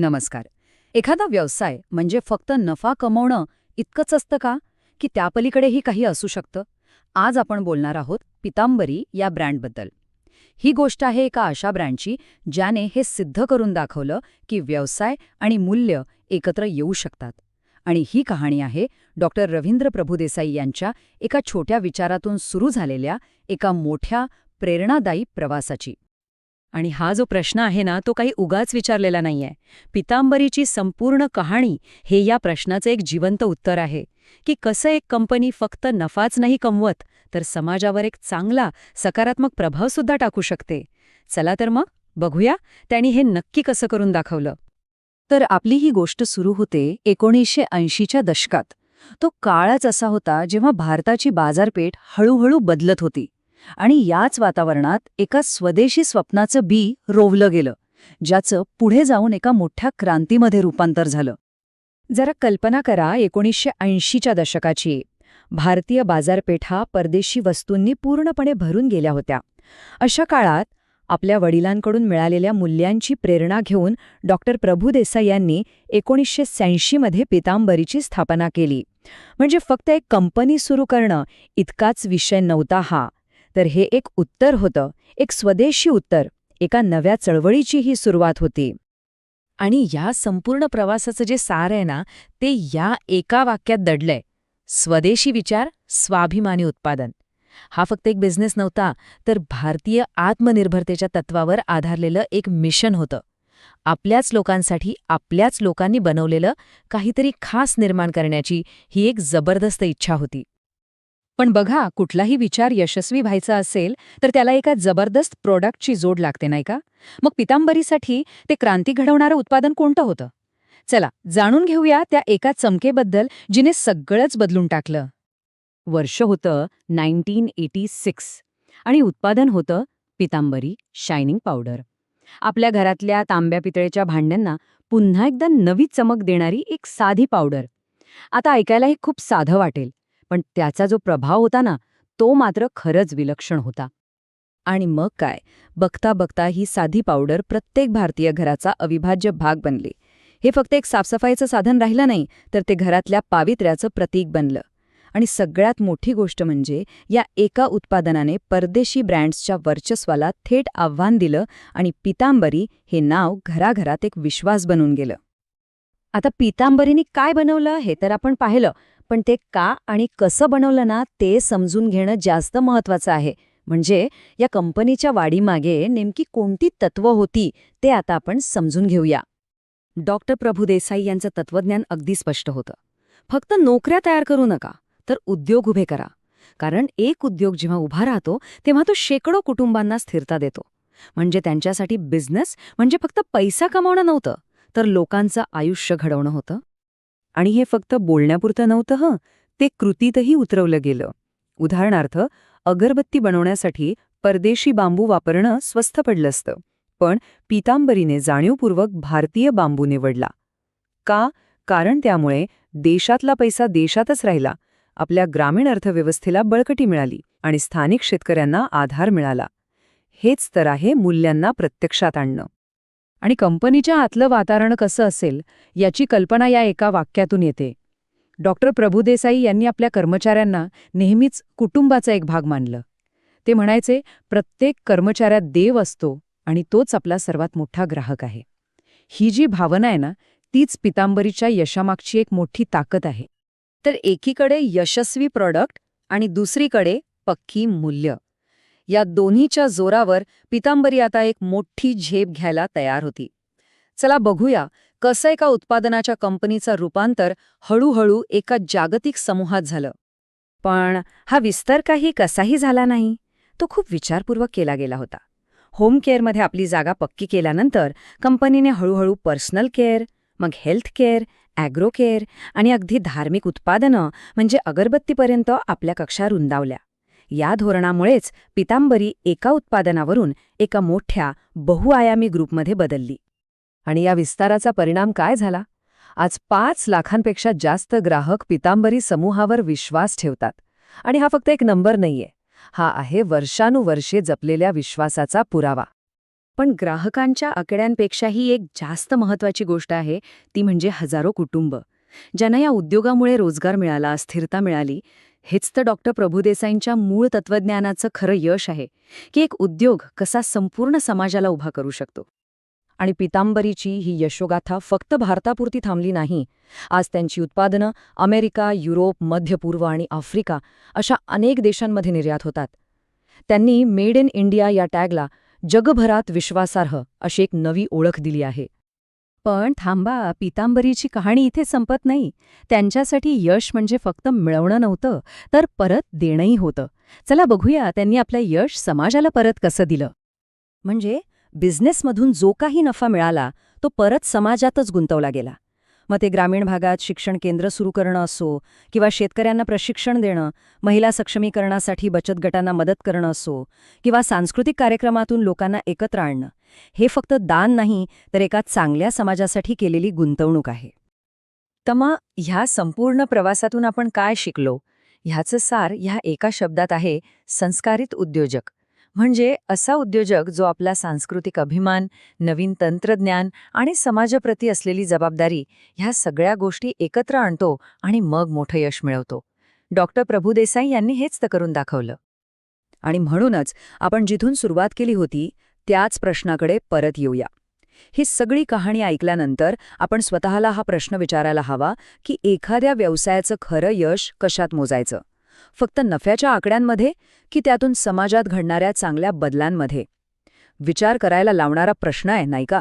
नमस्कार. एखादा व्यवसाय म्हणजे फक्त नफा कमवणं इतकंच असतं का? की त्यापलीकडेही काही असू शकतं? आज आपण बोलणार आहोत पितांबरी या ब्रँडबद्दल. ही गोष्ट आहे एका अशा ब्रँडची ज्याने हे सिद्ध करून दाखवलं की व्यवसाय आणि मूल्य एकत्र येऊ शकतात. आणि ही कहाणी आहे डॉक्टर रवींद्र प्रभुदेसाई यांच्या एका छोट्या विचारातून सुरू झालेल्या एका मोठ्या प्रेरणादायी प्रवासाची. आणि हा जो प्रश्न आहे ना तो काही उगाच विचारलेला नाहीये. पितांबरीची संपूर्ण कहाणी हे या प्रश्नाचं एक जिवंत उत्तर आहे. की कसं एक कंपनी फक्त नफाच नाही कमवत तर समाजावर एक चांगला सकारात्मक प्रभावसुद्धा टाकू शकते. चला तर मग बघूया त्यांनी हे नक्की कसं करून दाखवलं. तर आपली ही गोष्ट सुरू होते एकोणीसशे ऐंशीच्या दशकात. तो काळच असा होता जेव्हा भारताची बाजारपेठ हळूहळू बदलत होती. आणि याच वातावरणात एका स्वदेशी स्वप्नाचं बी रोवलं गेलं ज्याचं पुढे जाऊन एका मोठ्या क्रांतीमध्ये रूपांतर झालं. जरा कल्पना करा एकोणीसशे ऐंशीच्या दशकाची. भारतीय बाजारपेठा परदेशी वस्तूंनी पूर्णपणे भरून गेल्या होत्या. अशा काळात आपल्या वडिलांकडून मिळालेल्या मूल्यांची प्रेरणा घेऊन डॉक्टर प्रभू देसाई यांनी एकोणीसशे शहाऐंशीमध्ये पितांबरीची स्थापना केली. म्हणजे फक्त एक कंपनी सुरू करणं इतकाच विषय नव्हता हा. तर हे एक उत्तर होतं एक स्वदेशी उत्तर. एका नव्या चळवळीची ही सुरुवात होती. आणि या संपूर्ण प्रवासाचं जे सार आहे ना ते या एका वाक्यात दडलंय. स्वदेशी विचार स्वाभिमानी उत्पादन. हा फक्त एक बिझनेस नव्हता तर भारतीय आत्मनिर्भरतेच्या तत्वावर आधारलेलं एक मिशन होतं. आपल्याच लोकांसाठी आपल्याच लोकांनी बनवलेलं काहीतरी खास निर्माण करण्याची ही एक जबरदस्त इच्छा होती. पण बघा कुठलाही विचार यशस्वी व्हायचा असेल तर त्याला एका जबरदस्त प्रोडक्टची जोड लागते नाही का? मग पितांबरीसाठी ते क्रांती घडवणारं उत्पादन कोणतं होतं? चला जाणून घेऊया त्या एका चमकेबद्दल जिने सगळंच बदलून टाकलं. वर्ष होतं नाईन्टीन एटी सिक्स आणि उत्पादन होतं पितांबरी शायनिंग पावडर. आपल्या घरातल्या तांब्या पितळेच्या भांड्यांना पुन्हा एकदा नवी चमक देणारी एक साधी पावडर. आता ऐकायला हे खूप साधं वाटेल. पण त्याचा जो प्रभाव होता ना तो मात्र खरंच विलक्षण होता. आणि मग काय? बघता बघता ही साधी पावडर प्रत्येक भारतीय घराचा अविभाज्य भाग बनली. हे फक्त एक साफसफाईचं साधन राहिलं नाही तर ते घरातल्या पावित्र्याचं प्रतीक बनलं. आणि सगळ्यात मोठी गोष्ट म्हणजे या एका उत्पादनाने परदेशी ब्रँड्सच्या वर्चस्वाला थेट आव्हान दिलं आणि पितांबरी हे नाव घराघरात एक विश्वास बनून गेलं. आता पितांबरीने काय बनवलं हे तर आपण पाहिलं पण ते का आणि कसं बनवलं ना ते समजून घेणं जास्त महत्त्वाचं आहे. म्हणजे या कंपनीच्या वाढीमागे नेमकी कोणती तत्व होती ते आता आपण समजून घेऊया. डॉक्टर प्रभू देसाई यांचं तत्वज्ञान अगदी स्पष्ट होतं. फक्त नोकऱ्या तयार करू नका तर उद्योग उभे करा. कारण एक उद्योग जेव्हा उभा राहतो तेव्हा तो शेकडो कुटुंबांना स्थिरता देतो. म्हणजे त्यांच्यासाठी बिझनेस म्हणजे फक्त पैसा कमावणं नव्हतं तर लोकांचं आयुष्य घडवणं होतं. आणि हे फक्त बोलण्यापुरतं नव्हतं हं. ते कृतीतही उतरवलं गेलं. उदाहरणार्थ अगरबत्ती बनवण्यासाठी परदेशी बांबू वापरणं स्वस्त पडलं असतं पण पितांबरीने जाणीवपूर्वक भारतीय बांबू निवडला. का? कारण त्यामुळे देशातला पैसा देशातच राहिला आपल्या ग्रामीण अर्थव्यवस्थेला बळकटी मिळाली आणि स्थानिक शेतकऱ्यांना आधार मिळाला. हेच तर आहे मूल्यांना प्रत्यक्षात आणणं. आणि कंपनीच्या आतलं वातावरण कसं असेल याची कल्पना या एका वाक्यातून येते. डॉक्टर प्रभुदेसाई यांनी आपल्या कर्मचाऱ्यांना नेहमीच कुटुंबाचा एक भाग मानलं. ते म्हणायचे प्रत्येक कर्मचाऱ्यात देव असतो आणि तोच आपला सर्वात मोठा ग्राहक आहे. ही जी भावना आहे ना तीच पितांबरीच्या यशामागची एक मोठी ताकद आहे. तर एकीकडे यशस्वी प्रॉडक्ट आणि दुसरीकडे पक्की मूल्य. या दोन्हीच्या जोरावर पितांबरी आता एक मोठी झेप घ्यायला तयार होती. चला बघूया कसं एका उत्पादनाच्या कंपनीचं रूपांतर हळूहळू एका जागतिक समूहात झालं. पण हा विस्तार काही कसाही झाला नाही. तो खूप विचारपूर्वक केला गेला होता. होम केअरमध्ये आपली जागा पक्की केल्यानंतर कंपनीने हळूहळू पर्सनल केअर मग हेल्थ केअर ॲग्रो केअर आणि अगदी धार्मिक उत्पादनं म्हणजे अगरबत्तीपर्यंत आपल्या कक्षा रुंदावल्या. या धोरणामुळेच पितांबरी एका उत्पादनावरून एका मोठ्या बहुआयामी ग्रुपमध्ये बदलली. आणि या विस्ताराचा परिणाम काय झाला? आज पाच लाखांपेक्षा जास्त ग्राहक पितांबरी समूहावर विश्वास ठेवतात. आणि हा फक्त एक नंबर नाहीये. हा आहे वर्षानुवर्षे जपलेल्या विश्वासाचा पुरावा. पण ग्राहकांच्या आकड्यांपेक्षाही एक जास्त महत्वाची गोष्ट आहे ती म्हणजे हजारो कुटुंब. ज्यांना या उद्योगामुळे रोजगार मिळाला स्थिरता मिळाली हेच तर डॉक्टर प्रभुदेसाईंच्या मूळ तत्वज्ञानाचं खरं यश आहे की एक उद्योग कसा संपूर्ण समाजाला उभा करू शकतो. आणि पितांबरीची ही यशोगाथा फक्त भारतापुरती थांबली नाही आज त्यांची उत्पादनं अमेरिका युरोप मध्य पूर्व आणि आफ्रिका अशा अनेक देशांमध्ये निर्यात होतात. त्यांनी मेड इन इंडिया या टॅगला जगभरात विश्वासार्ह अशी एक नवी ओळख दिली आहे. पण थांबा पितांबरीची कहाणी इथे संपत नाही. त्यांच्यासाठी यश म्हणजे फक्त मिळवणं नव्हतं तर परत देणंही होतं. चला बघूया त्यांनी आपलं यश समाजाला परत कसं दिलं. म्हणजे बिझनेसमधून जो काही नफा मिळाला तो परत समाजातच गुंतवला गेला. मग ते ग्रामीण भागात शिक्षण केंद्र सुरू करणं असो किंवा शेतकऱ्यांना प्रशिक्षण देणं महिला सक्षमीकरणासाठी बचत गटांना मदत करणं असो किंवा सांस्कृतिक कार्यक्रमातून लोकांना एकत्र आणणं हे फक्त दान नाही तर एका चांगल्या समाजासाठी केलेली गुंतवणूक आहे. तर मग ह्या संपूर्ण प्रवासातून आपण काय शिकलो? ह्याचं सार ह्या एका शब्दात आहे संस्कारित उद्योजक. म्हणजे असा उद्योजक जो आपला सांस्कृतिक अभिमान नवीन तंत्रज्ञान आणि समाजाप्रती असलेली जबाबदारी ह्या सगळ्या गोष्टी एकत्र आणतो आणि मग मोठं यश मिळवतो. डॉक्टर प्रभुदेसाई यांनी हेच तर करून दाखवलं. आणि म्हणूनच आपण जिथून सुरुवात केली होती त्याच प्रश्नाकडे परत येऊया. ही सगळी कहाणी ऐकल्यानंतर आपण स्वतःला हा प्रश्न विचारायला हवा की एखाद्या व्यवसायाचं खरं यश कशात मोजायचं? फक्त नफ्याच्या आकड्यांमध्ये की त्यातून समाजात घडणाऱ्या चांगल्या बदलांमध्ये? विचार करायला लावणारा प्रश्न आहे नाही का?